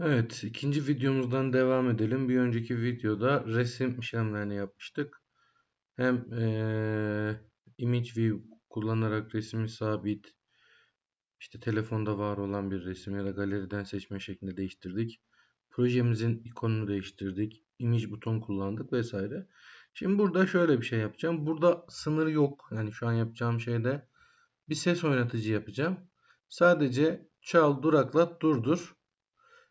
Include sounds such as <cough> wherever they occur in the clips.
Evet, ikinci videomuzdan devam edelim. Bir önceki videoda resim işlemlerini yapmıştık. Hem eee image view kullanarak resmi sabit, işte telefonda var olan bir resim ya da galeriden seçme şeklinde değiştirdik. Projemizin ikonunu değiştirdik. Image buton kullandık vesaire. Şimdi burada şöyle bir şey yapacağım. Burada sınır yok. Yani şu an yapacağım şeyde bir ses oynatıcı yapacağım. Sadece çal, duraklat, durdur.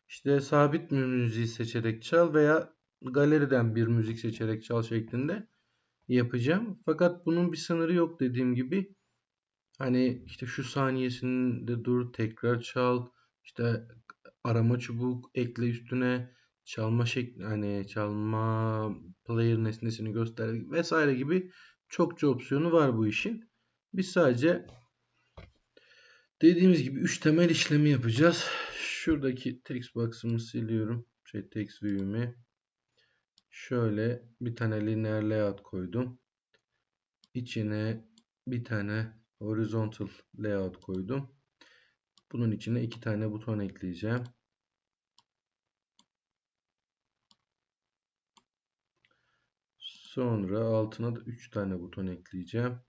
İşte sabit bir müziği seçerek çal veya galeriden bir müzik seçerek çal şeklinde yapacağım. Fakat bunun bir sınırı yok dediğim gibi. Hani işte şu saniyesinde dur, tekrar çal, işte arama çubuk ekle üstüne, çalma şekli hani çalma player nesnesini göster vesaire gibi çokça opsiyonu var bu işin. Biz sadece dediğimiz gibi 3 temel işlemi yapacağız. Şuradaki text box'ımı siliyorum. Şey text view'imi. Şöyle bir tane linear layout koydum. İçine bir tane horizontal layout koydum. Bunun içine iki tane buton ekleyeceğim. Sonra altına da 3 tane buton ekleyeceğim.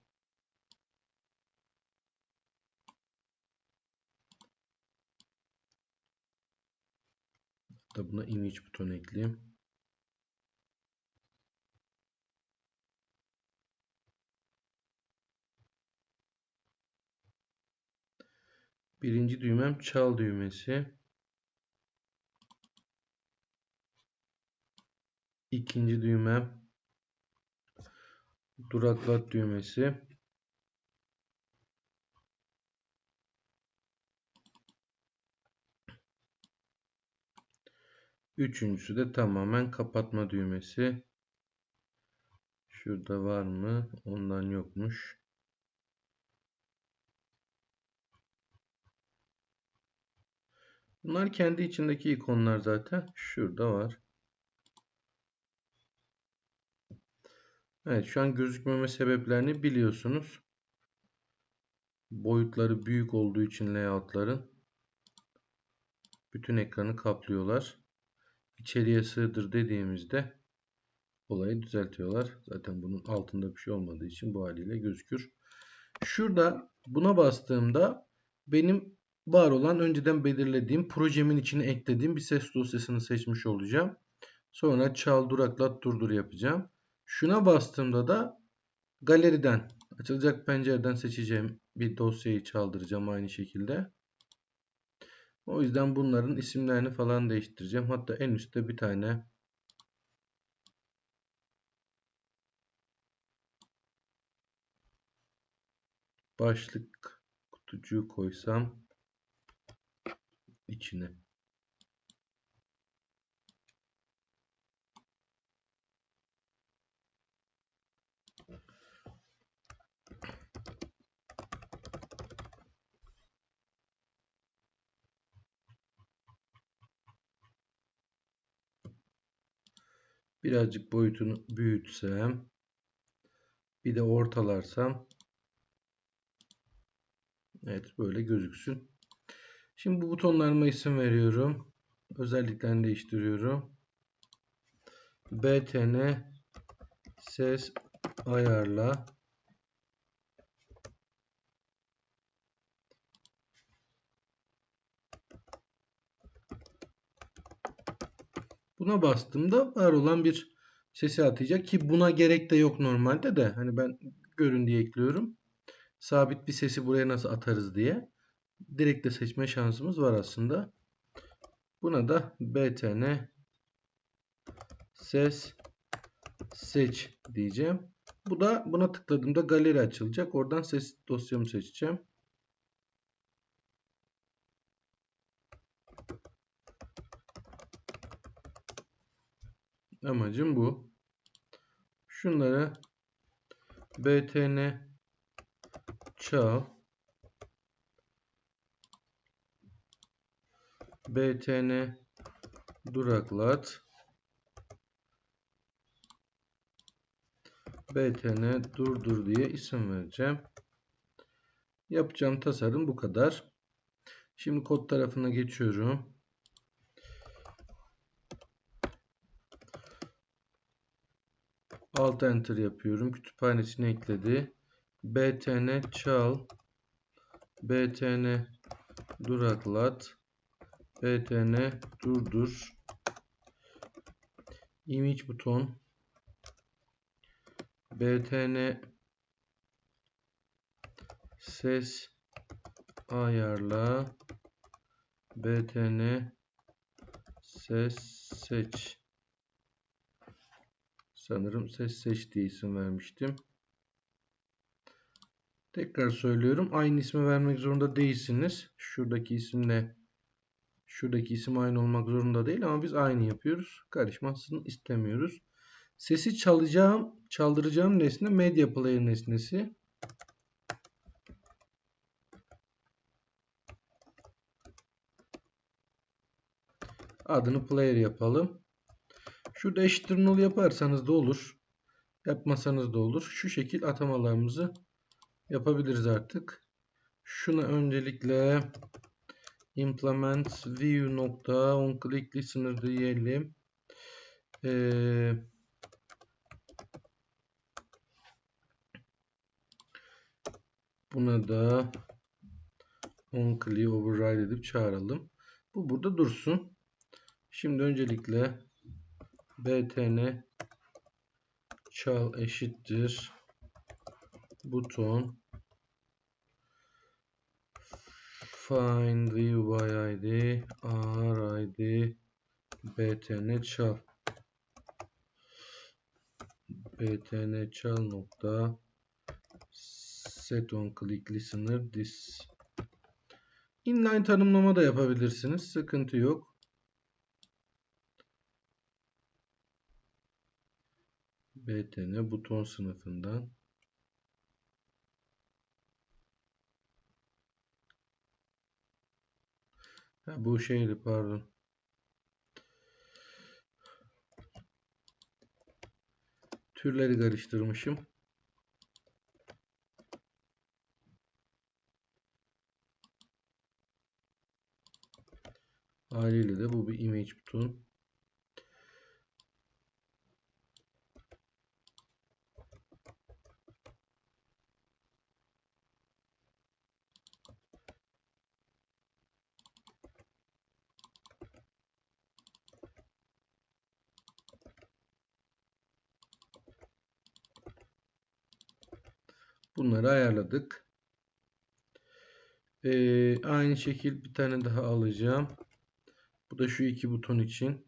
Da buna image buton ekleyeyim. Birinci düğmem çal düğmesi. İkinci düğmem duraklat düğmesi. Üçüncüsü de tamamen kapatma düğmesi. Şurada var mı? Ondan yokmuş. Bunlar kendi içindeki ikonlar zaten. Şurada var. Evet şu an gözükmeme sebeplerini biliyorsunuz. Boyutları büyük olduğu için layoutların bütün ekranı kaplıyorlar içeriye sığdır dediğimizde olayı düzeltiyorlar. Zaten bunun altında bir şey olmadığı için bu haliyle gözükür. Şurada buna bastığımda benim var olan önceden belirlediğim projemin içine eklediğim bir ses dosyasını seçmiş olacağım. Sonra çal duraklat durdur yapacağım. Şuna bastığımda da galeriden açılacak pencereden seçeceğim bir dosyayı çaldıracağım aynı şekilde. O yüzden bunların isimlerini falan değiştireceğim. Hatta en üstte bir tane başlık kutucuğu koysam içine. Birazcık boyutunu büyütsem. Bir de ortalarsam. Evet böyle gözüksün. Şimdi bu butonlarıma isim veriyorum. Özelliklerini değiştiriyorum. btn ses ayarla Buna bastığımda var olan bir sesi atacak ki buna gerek de yok normalde de. Hani ben görün diye ekliyorum. Sabit bir sesi buraya nasıl atarız diye. Direkt de seçme şansımız var aslında. Buna da btn ses seç diyeceğim. Bu da buna tıkladığımda galeri açılacak. Oradan ses dosyamı seçeceğim. Amacım bu. Şunları btn çal btn duraklat btn durdur diye isim vereceğim. Yapacağım tasarım bu kadar. Şimdi kod tarafına geçiyorum. Alt enter yapıyorum. Kütüphanesine ekledi. btn çal. Btn duraklat btn durdur image buton. Btn ses ayarla. Btn ses seç sanırım ses seç diye isim vermiştim. Tekrar söylüyorum. Aynı ismi vermek zorunda değilsiniz. Şuradaki isimle şuradaki isim aynı olmak zorunda değil ama biz aynı yapıyoruz. Karışmasını istemiyoruz. Sesi çalacağım çaldıracağım nesne media player nesnesi. Adını player yapalım. Şurada eşittir null yaparsanız da olur. Yapmasanız da olur. Şu şekil atamalarımızı yapabiliriz artık. Şuna öncelikle implement view nokta on click listener diyelim. Ee, buna da on click override edip çağıralım. Bu burada dursun. Şimdi öncelikle btn çal eşittir buton. Find by id r id btn çal. Btn çal nokta set on click listener this. İnline tanımlama da yapabilirsiniz sıkıntı yok btn buton sınıfından ha, bu şeydi pardon. Türleri karıştırmışım. Haliyle de bu bir image buton Ayarladık. Ee, aynı şekil bir tane daha alacağım. Bu da şu iki buton için.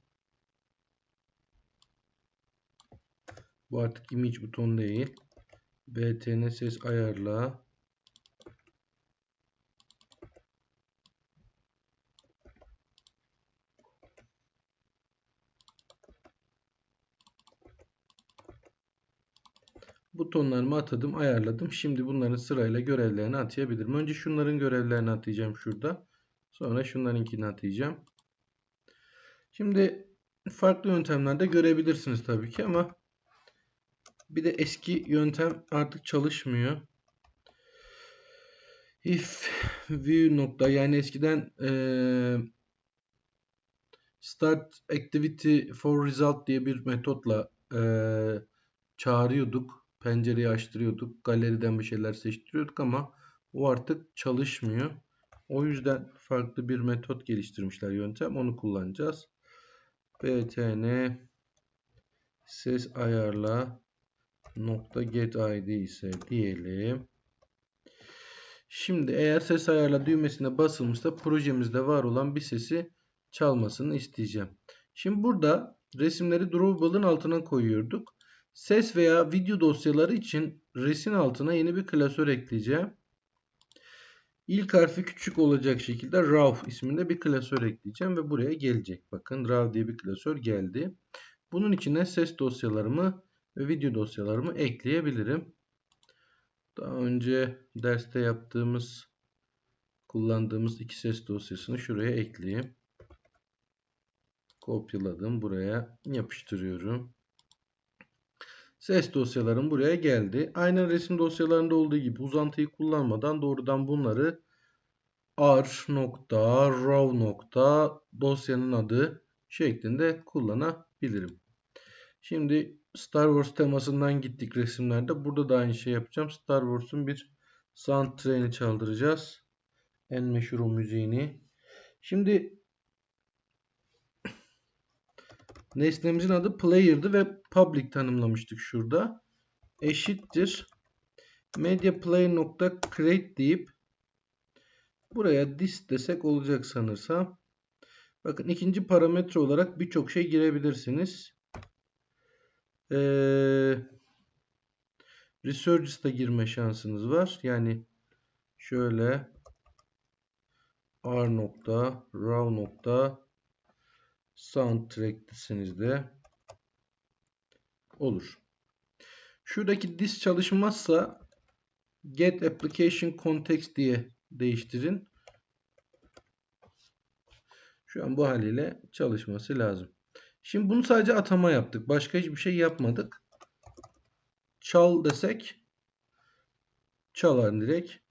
Bu artık image buton değil. btn ses ayarla. Butonlarımı atadım, ayarladım. Şimdi bunların sırayla görevlerini atayabilirim. Önce şunların görevlerini atayacağım şurada. Sonra şunlarınkini atayacağım. Şimdi farklı yöntemlerde görebilirsiniz tabii ki ama bir de eski yöntem artık çalışmıyor. If view nokta yani eskiden ee, start activity for result diye bir metotla ee, çağırıyorduk pencereyi açtırıyorduk. Galeriden bir şeyler seçtiriyorduk ama o artık çalışmıyor. O yüzden farklı bir metot geliştirmişler yöntem. Onu kullanacağız. btn ses ayarla nokta get id ise diyelim. Şimdi eğer ses ayarla düğmesine basılmışsa projemizde var olan bir sesi çalmasını isteyeceğim. Şimdi burada resimleri drawable'ın altına koyuyorduk. Ses veya video dosyaları için resin altına yeni bir klasör ekleyeceğim. İlk harfi küçük olacak şekilde RAW isminde bir klasör ekleyeceğim ve buraya gelecek. Bakın RAW diye bir klasör geldi. Bunun içine ses dosyalarımı ve video dosyalarımı ekleyebilirim. Daha önce derste yaptığımız kullandığımız iki ses dosyasını şuraya ekleyeyim. Kopyaladım. Buraya yapıştırıyorum. Ses dosyalarım buraya geldi. Aynen resim dosyalarında olduğu gibi uzantıyı kullanmadan doğrudan bunları r nokta raw nokta dosyanın adı şeklinde kullanabilirim. Şimdi Star Wars temasından gittik resimlerde. Burada da aynı şey yapacağım. Star Wars'un bir soundtrack'ini çaldıracağız. En meşhur o müziğini. Şimdi nesnemizin adı player'dı ve public tanımlamıştık şurada. Eşittir mediaplayer.create deyip buraya this desek olacak sanırsam. Bakın ikinci parametre olarak birçok şey girebilirsiniz. Ee, Resurgence'da girme şansınız var. Yani şöyle r nokta raw nokta soundtrack de olur. Şuradaki this çalışmazsa get application context diye değiştirin. Şu an bu haliyle çalışması lazım. Şimdi bunu sadece atama yaptık. Başka hiçbir şey yapmadık. Çal desek çalar direkt.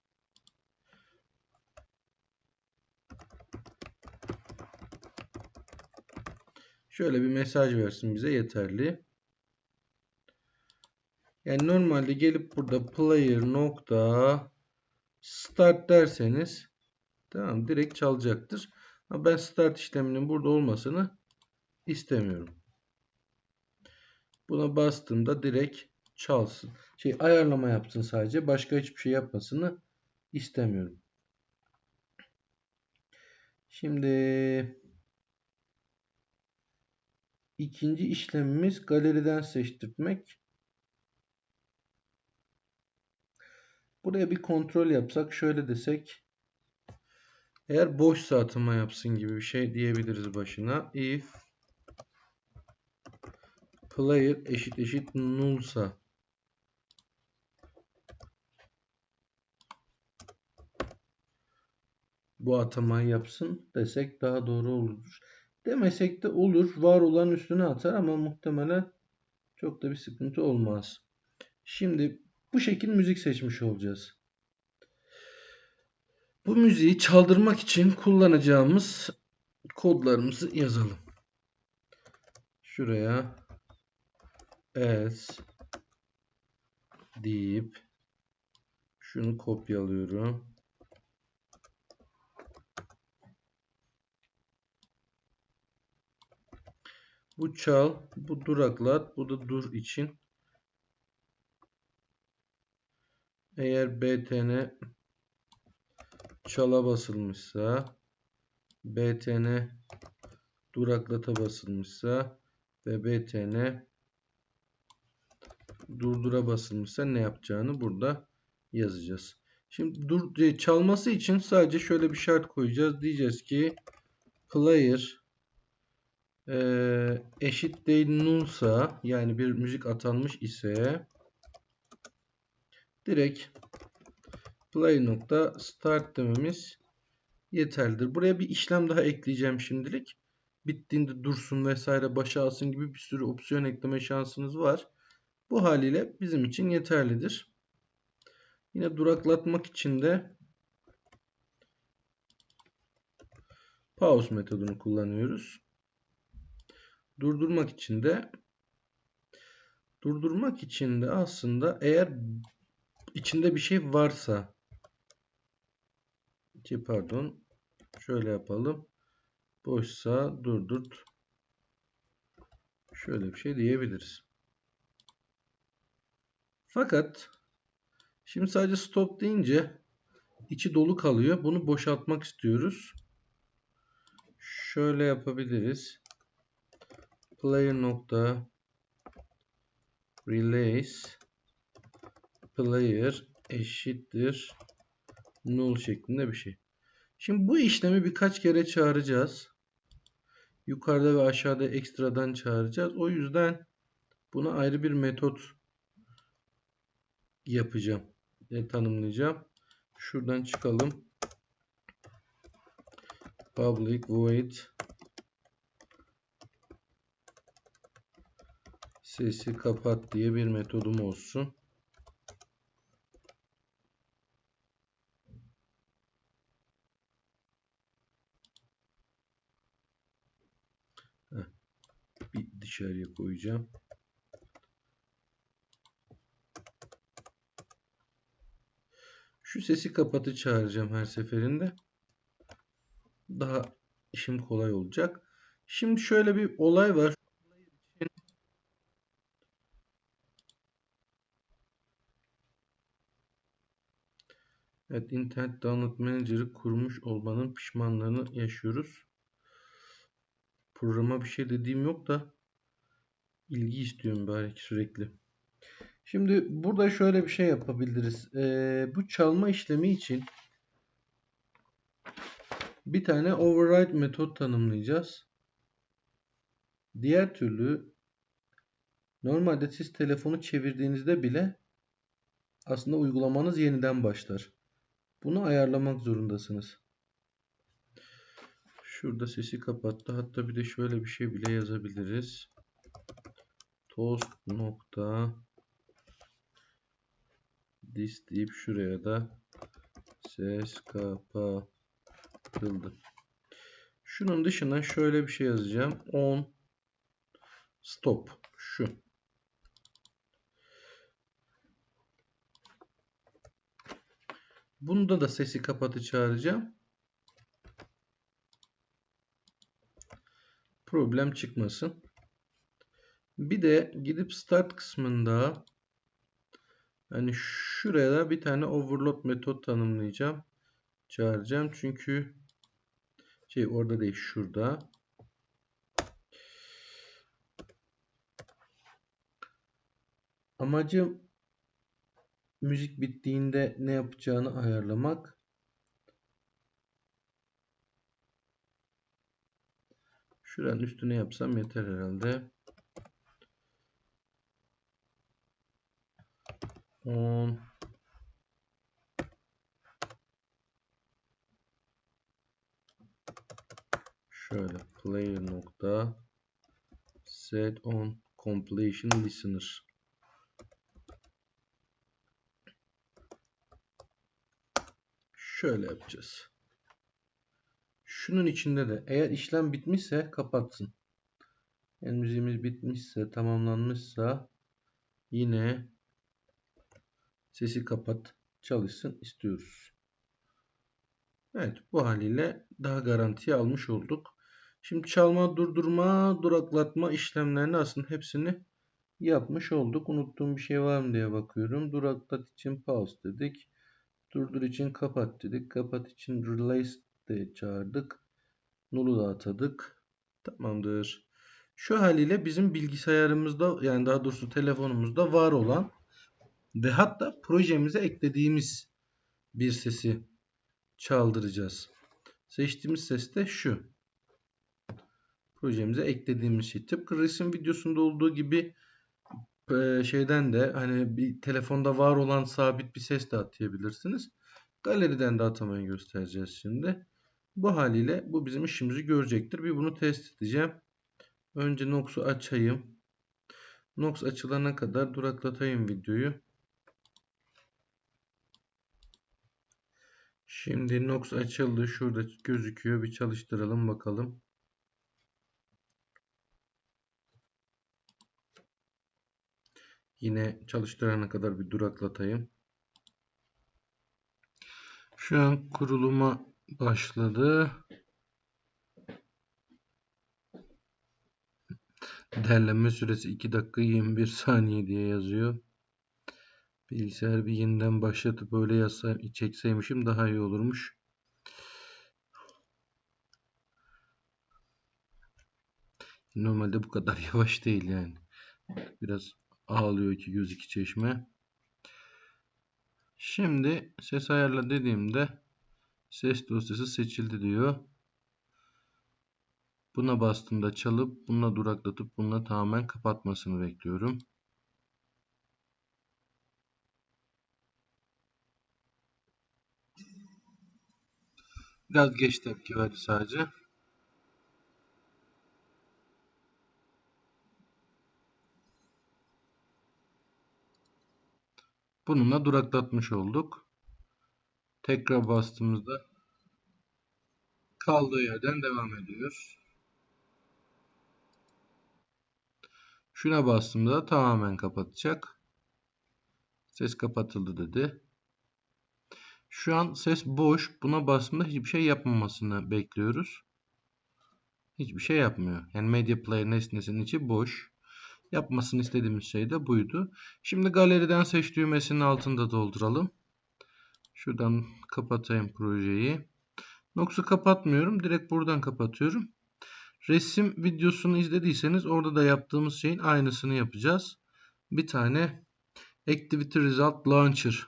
Şöyle bir mesaj versin bize yeterli. Yani normalde gelip burada player nokta start derseniz tamam direkt çalacaktır. Ama ben start işleminin burada olmasını istemiyorum. Buna bastığımda direkt çalsın. Şey ayarlama yapsın sadece. Başka hiçbir şey yapmasını istemiyorum. Şimdi ikinci işlemimiz galeriden seçtirmek. Buraya bir kontrol yapsak şöyle desek eğer boşsa atama yapsın gibi bir şey diyebiliriz başına. If player eşit eşit nullsa bu atamayı yapsın desek daha doğru olur. Demesek de olur. Var olan üstüne atar ama muhtemelen çok da bir sıkıntı olmaz. Şimdi bu şekil müzik seçmiş olacağız. Bu müziği çaldırmak için kullanacağımız kodlarımızı yazalım. Şuraya s deyip şunu kopyalıyorum. Bu çal, bu duraklat, bu da dur için. Eğer btn çala basılmışsa btn duraklata basılmışsa ve btn durdura basılmışsa ne yapacağını burada yazacağız. Şimdi dur çalması için sadece şöyle bir şart koyacağız. Diyeceğiz ki player e, eşit değil nullsa yani bir müzik atanmış ise direkt play nokta start dememiz yeterlidir. Buraya bir işlem daha ekleyeceğim şimdilik. Bittiğinde dursun vesaire başa alsın gibi bir sürü opsiyon ekleme şansınız var. Bu haliyle bizim için yeterlidir. Yine duraklatmak için de pause metodunu kullanıyoruz. Durdurmak için de durdurmak için de aslında eğer içinde bir şey varsa ki pardon şöyle yapalım. Boşsa durdurt. Şöyle bir şey diyebiliriz. Fakat şimdi sadece stop deyince içi dolu kalıyor. Bunu boşaltmak istiyoruz. Şöyle yapabiliriz. Player nokta release player eşittir null şeklinde bir şey. Şimdi bu işlemi birkaç kere çağıracağız. Yukarıda ve aşağıda ekstradan çağıracağız. O yüzden buna ayrı bir metot yapacağım. E, tanımlayacağım. Şuradan çıkalım. Public void sesi kapat diye bir metodum olsun. Bir dışarıya koyacağım. Şu sesi kapatı çağıracağım her seferinde. Daha işim kolay olacak. Şimdi şöyle bir olay var. Evet, internet download manager'ı kurmuş olmanın pişmanlığını yaşıyoruz. Programa bir şey dediğim yok da ilgi istiyorum belki sürekli. Şimdi burada şöyle bir şey yapabiliriz. Ee, bu çalma işlemi için bir tane override metot tanımlayacağız. Diğer türlü normalde siz telefonu çevirdiğinizde bile aslında uygulamanız yeniden başlar. Bunu ayarlamak zorundasınız. Şurada sesi kapattı. Hatta bir de şöyle bir şey bile yazabiliriz. Toast nokta dis deyip şuraya da ses kapatıldı. Şunun dışına şöyle bir şey yazacağım. On stop şu. Bunda da sesi kapatı çağıracağım. Problem çıkmasın. Bir de gidip start kısmında hani şuraya bir tane overload metot tanımlayacağım. Çağıracağım. Çünkü şey orada değil şurada. Amacım müzik bittiğinde ne yapacağını ayarlamak. Şuranın üstüne yapsam yeter herhalde. 10 şöyle player nokta set on completion listener şöyle yapacağız. Şunun içinde de eğer işlem bitmişse kapatsın. Yani müziğimiz bitmişse, tamamlanmışsa yine sesi kapat çalışsın istiyoruz. Evet bu haliyle daha garantiye almış olduk. Şimdi çalma, durdurma, duraklatma işlemlerini aslında hepsini yapmış olduk. Unuttuğum bir şey var mı diye bakıyorum. Duraklat için pause dedik. Durdur için kapat dedik. Kapat için release de çağırdık. Null'u da atadık. Tamamdır. Şu haliyle bizim bilgisayarımızda yani daha doğrusu telefonumuzda var olan ve hatta projemize eklediğimiz bir sesi çaldıracağız. Seçtiğimiz ses de şu. Projemize eklediğimiz şey. Tıpkı resim videosunda olduğu gibi şeyden de hani bir telefonda var olan sabit bir ses de atayabilirsiniz. Galeriden de atamayı göstereceğiz şimdi. Bu haliyle bu bizim işimizi görecektir. Bir bunu test edeceğim. Önce Nox'u açayım. Nox açılana kadar duraklatayım videoyu. Şimdi Nox açıldı. Şurada gözüküyor. Bir çalıştıralım bakalım. Yine çalıştırana kadar bir duraklatayım. Şu an kuruluma başladı. Derlenme süresi 2 dakika 21 saniye diye yazıyor. Bilgisayar bir yeniden başlatıp böyle yazsam, çekseymişim daha iyi olurmuş. Normalde bu kadar <laughs> yavaş değil yani. Biraz ağlıyor ki göz iki çeşme. Şimdi ses ayarla dediğimde ses dosyası seçildi diyor. Buna bastığımda çalıp bununla duraklatıp bununla tamamen kapatmasını bekliyorum. Biraz geç tepki verdi sadece. Bununla duraklatmış olduk. Tekrar bastığımızda kaldığı yerden devam ediyor. Şuna bastığımda da tamamen kapatacak. Ses kapatıldı dedi. Şu an ses boş. Buna bastığımda hiçbir şey yapmamasını bekliyoruz. Hiçbir şey yapmıyor. Yani Media Player nesnesinin içi boş. Yapmasını istediğimiz şey de buydu. Şimdi galeriden seç düğmesinin altında dolduralım. Şuradan kapatayım projeyi. Nox'u kapatmıyorum. Direkt buradan kapatıyorum. Resim videosunu izlediyseniz orada da yaptığımız şeyin aynısını yapacağız. Bir tane Activity Result Launcher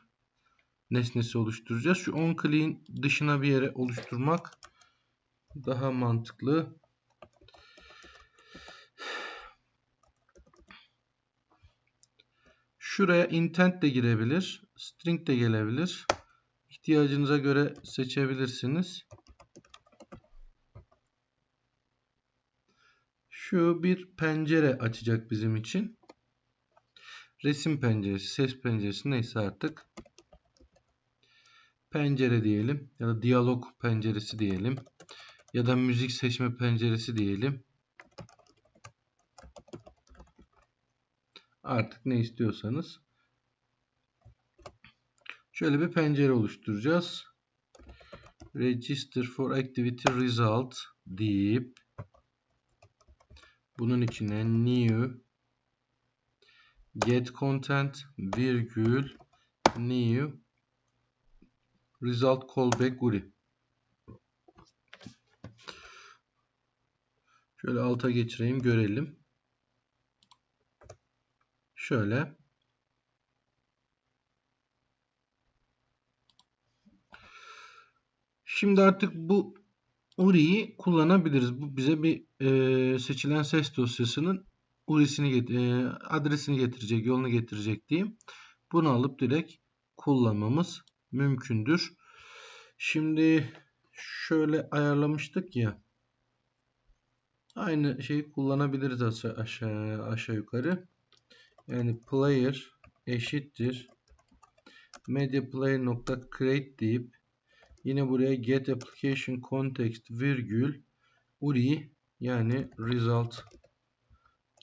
nesnesi oluşturacağız. Şu on clean dışına bir yere oluşturmak daha mantıklı. Şuraya intent de girebilir. String de gelebilir. İhtiyacınıza göre seçebilirsiniz. Şu bir pencere açacak bizim için. Resim penceresi, ses penceresi neyse artık. Pencere diyelim ya da diyalog penceresi diyelim ya da müzik seçme penceresi diyelim. Artık ne istiyorsanız. Şöyle bir pencere oluşturacağız. Register for Activity Result deyip bunun içine new get content virgül new result callback URI. Şöyle alta geçireyim görelim. Şöyle. Şimdi artık bu URI'yi kullanabiliriz. Bu bize bir e, seçilen ses dosyasının URI'sini e, adresini getirecek, yolunu getirecek diyeyim. Bunu alıp direkt kullanmamız mümkündür. Şimdi şöyle ayarlamıştık ya. Aynı şeyi kullanabiliriz aşağı aşağı, aşağı yukarı. Yani player eşittir media player nokta create deyip yine buraya get application context virgül URI yani result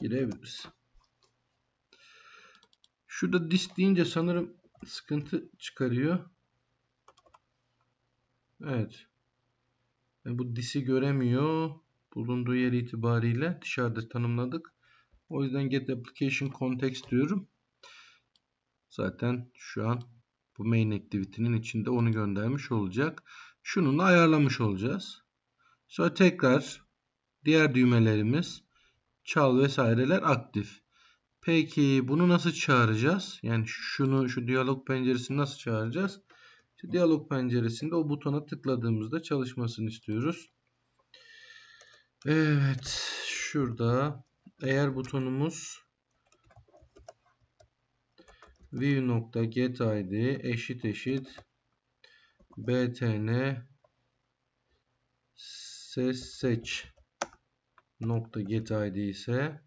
girebiliriz. Şurada this deyince sanırım sıkıntı çıkarıyor. Evet. Yani bu dis'i göremiyor. Bulunduğu yer itibariyle dışarıda tanımladık. O yüzden get application context diyorum. Zaten şu an bu main activity'nin içinde onu göndermiş olacak. Şununla ayarlamış olacağız. Sonra tekrar diğer düğmelerimiz çal vesaireler aktif. Peki bunu nasıl çağıracağız? Yani şunu şu diyalog penceresini nasıl çağıracağız? İşte diyalog penceresinde o butona tıkladığımızda çalışmasını istiyoruz. Evet. Şurada eğer butonumuz view.getID eşit eşit btn ses seç nokta getID ise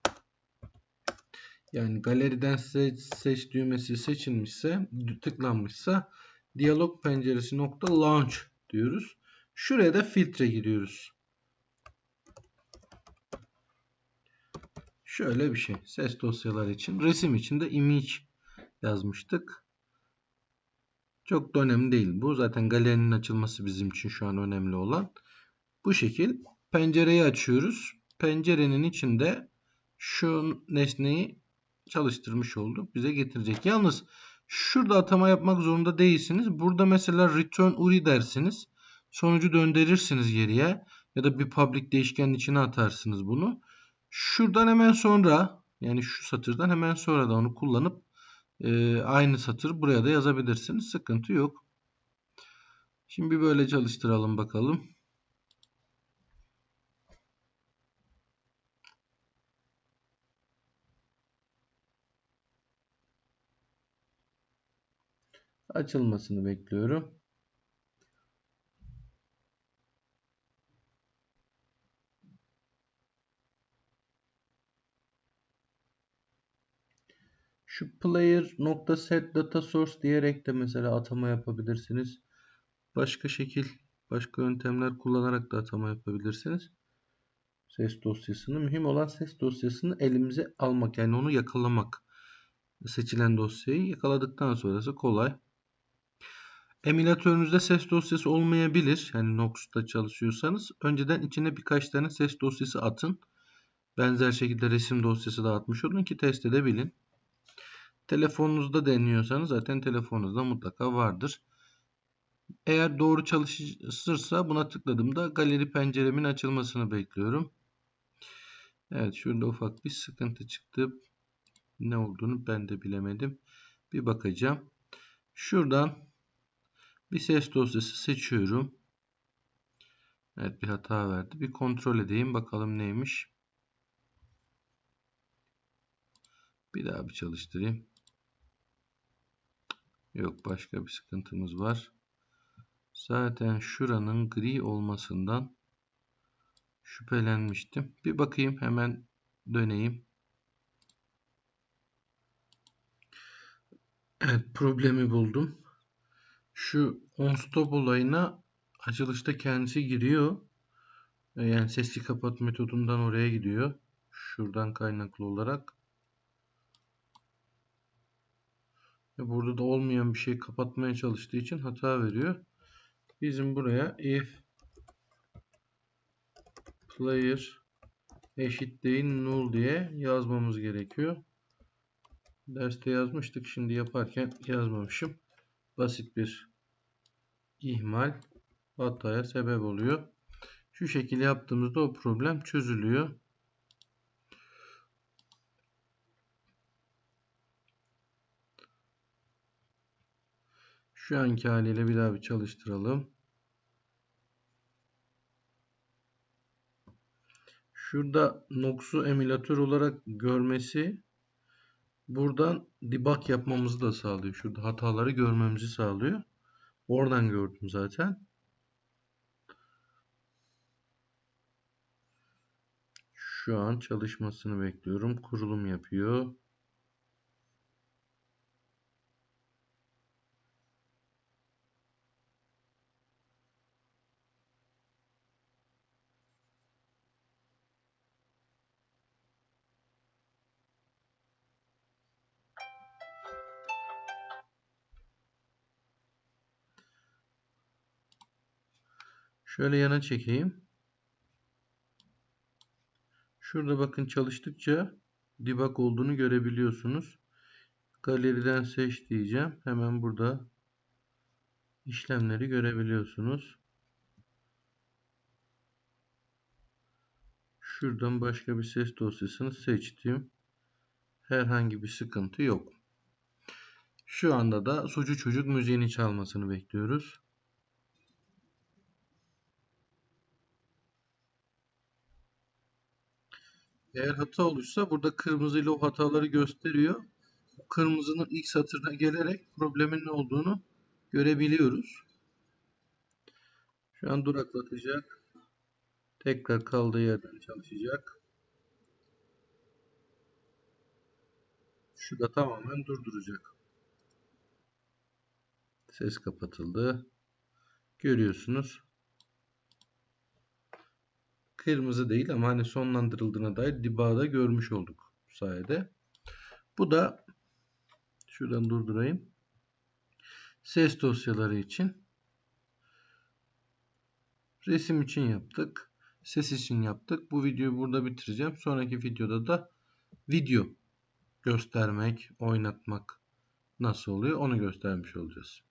yani galeriden seç, seç düğmesi seçilmişse tıklanmışsa diyalog penceresi nokta launch diyoruz. Şuraya da filtre giriyoruz. Şöyle bir şey. Ses dosyaları için. Resim için de image yazmıştık. Çok da önemli değil. Bu zaten galerinin açılması bizim için şu an önemli olan. Bu şekil pencereyi açıyoruz. Pencerenin içinde şu nesneyi çalıştırmış olduk. Bize getirecek. Yalnız şurada atama yapmak zorunda değilsiniz. Burada mesela return URI dersiniz. Sonucu döndürürsünüz geriye. Ya da bir public değişkenin içine atarsınız bunu. Şuradan hemen sonra yani şu satırdan hemen sonra da onu kullanıp e, aynı satır buraya da yazabilirsiniz. Sıkıntı yok. Şimdi böyle çalıştıralım bakalım. Açılmasını bekliyorum. Şu player nokta set data source diyerek de mesela atama yapabilirsiniz. Başka şekil, başka yöntemler kullanarak da atama yapabilirsiniz. Ses dosyasını. Mühim olan ses dosyasını elimize almak. Yani onu yakalamak. Seçilen dosyayı yakaladıktan sonrası kolay. Emülatörünüzde ses dosyası olmayabilir. Yani Nox'ta çalışıyorsanız. Önceden içine birkaç tane ses dosyası atın. Benzer şekilde resim dosyası da atmış olun ki test edebilin. Telefonunuzda deniyorsanız zaten telefonunuzda mutlaka vardır. Eğer doğru çalışırsa buna tıkladığımda galeri penceremin açılmasını bekliyorum. Evet şurada ufak bir sıkıntı çıktı. Ne olduğunu ben de bilemedim. Bir bakacağım. Şuradan bir ses dosyası seçiyorum. Evet bir hata verdi. Bir kontrol edeyim bakalım neymiş. Bir daha bir çalıştırayım. Yok başka bir sıkıntımız var. Zaten şuranın gri olmasından şüphelenmiştim. Bir bakayım hemen döneyim. Evet problemi buldum. Şu on stop olayına açılışta kendisi giriyor. Yani sesli kapat metodundan oraya gidiyor. Şuradan kaynaklı olarak. Burada da olmayan bir şey kapatmaya çalıştığı için hata veriyor. Bizim buraya if player eşitliği null diye yazmamız gerekiyor. Derste yazmıştık. Şimdi yaparken yazmamışım. Basit bir ihmal hataya sebep oluyor. Şu şekilde yaptığımızda o problem çözülüyor. Şu anki haliyle bir daha bir çalıştıralım. Şurada Nox'u emülatör olarak görmesi buradan debug yapmamızı da sağlıyor. Şurada hataları görmemizi sağlıyor. Oradan gördüm zaten. Şu an çalışmasını bekliyorum. Kurulum yapıyor. Şöyle yana çekeyim. Şurada bakın çalıştıkça debug olduğunu görebiliyorsunuz. Galeriden seç diyeceğim. Hemen burada işlemleri görebiliyorsunuz. Şuradan başka bir ses dosyasını seçtim. Herhangi bir sıkıntı yok. Şu anda da Sucu Çocuk müziğini çalmasını bekliyoruz. Eğer hata olursa burada kırmızıyla o hataları gösteriyor. Kırmızının ilk satırına gelerek problemin ne olduğunu görebiliyoruz. Şu an duraklatacak. Tekrar kaldığı yerden çalışacak. Şu da tamamen durduracak. Ses kapatıldı. Görüyorsunuz kırmızı değil ama hani sonlandırıldığına dair debug'da görmüş olduk bu sayede. Bu da şuradan durdurayım. Ses dosyaları için resim için yaptık. Ses için yaptık. Bu videoyu burada bitireceğim. Sonraki videoda da video göstermek, oynatmak nasıl oluyor onu göstermiş olacağız.